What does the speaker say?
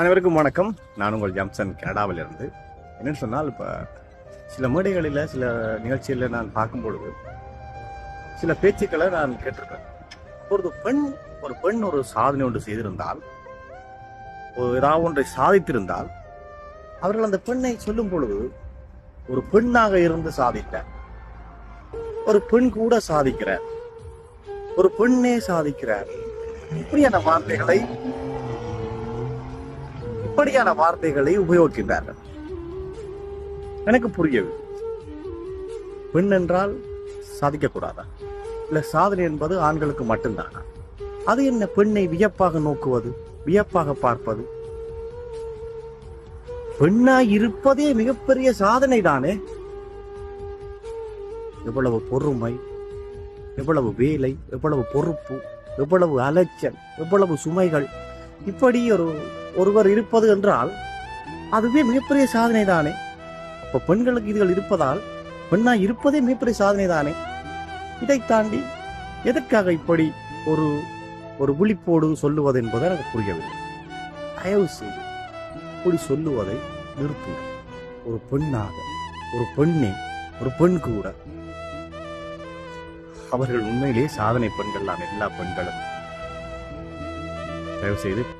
அனைவருக்கும் வணக்கம். நான் உங்கள் ஜாம்சன் கனடாவிலிருந்து இருந்து என்னன்னு சொன்னால் இப்போ சில மேடைகளில் சில நிகழ்ச்சிகளில் நான் பார்க்கும் பொழுது சில பேச்சுக்களை நான் கேட்டிருக்கேன் ஒரு பெண் ஒரு பெண் ஒரு சாதனை ஒன்று செய்திருந்தால் ஒரு ஏதாவது ஒன்றை சாதித்திருந்தால் அவர்கள் அந்த பெண்ணை சொல்லும் பொழுது ஒரு பெண்ணாக இருந்து சாதித்த ஒரு பெண் கூட சாதிக்கிறார் ஒரு பெண்ணே சாதிக்கிறார் இப்படியான வார்த்தைகளை இப்படியான வார்த்தைகளை உபயோகிக்கின்றார்கள் எனக்கு புரியவில்லை. பெண் என்றால் சாதிக்கக்கூடாதா? இல்ல சாதனை என்பது ஆண்களுக்கு மட்டும்தானா? அது என்ன பெண்ணை வியப்பாக நோக்குவது வியப்பாக பார்ப்பது? பெண்ணாய் இருப்பதே மிகப்பெரிய சாதனை தானே எவ்வளவு பொறுமை எவ்வளவு வேலை எவ்வளவு பொறுப்பு எவ்வளவு அலைச்சல் எவ்வளவு சுமைகள் இப்படி ஒரு ஒருவர் இருப்பது என்றால் அதுவே மிகப்பெரிய சாதனை தானே இப்போ பெண்களுக்கு இதுகள் இருப்பதால் பெண்ணா இருப்பதே மிகப்பெரிய சாதனை தானே இதை தாண்டி எதற்காக இப்படி ஒரு ஒரு விழிப்போடு சொல்லுவது என்பது எனக்கு புரியவில்லை. தயவு செய்து இப்படி சொல்லுவதை நிறுத்துங்கள். ஒரு பெண்ணாக ஒரு பெண்ணே ஒரு பெண் கூட. அவர்கள் உண்மையிலேயே சாதனை பெண்கள் தான் எல்லா பெண்களும். தயவு செய்து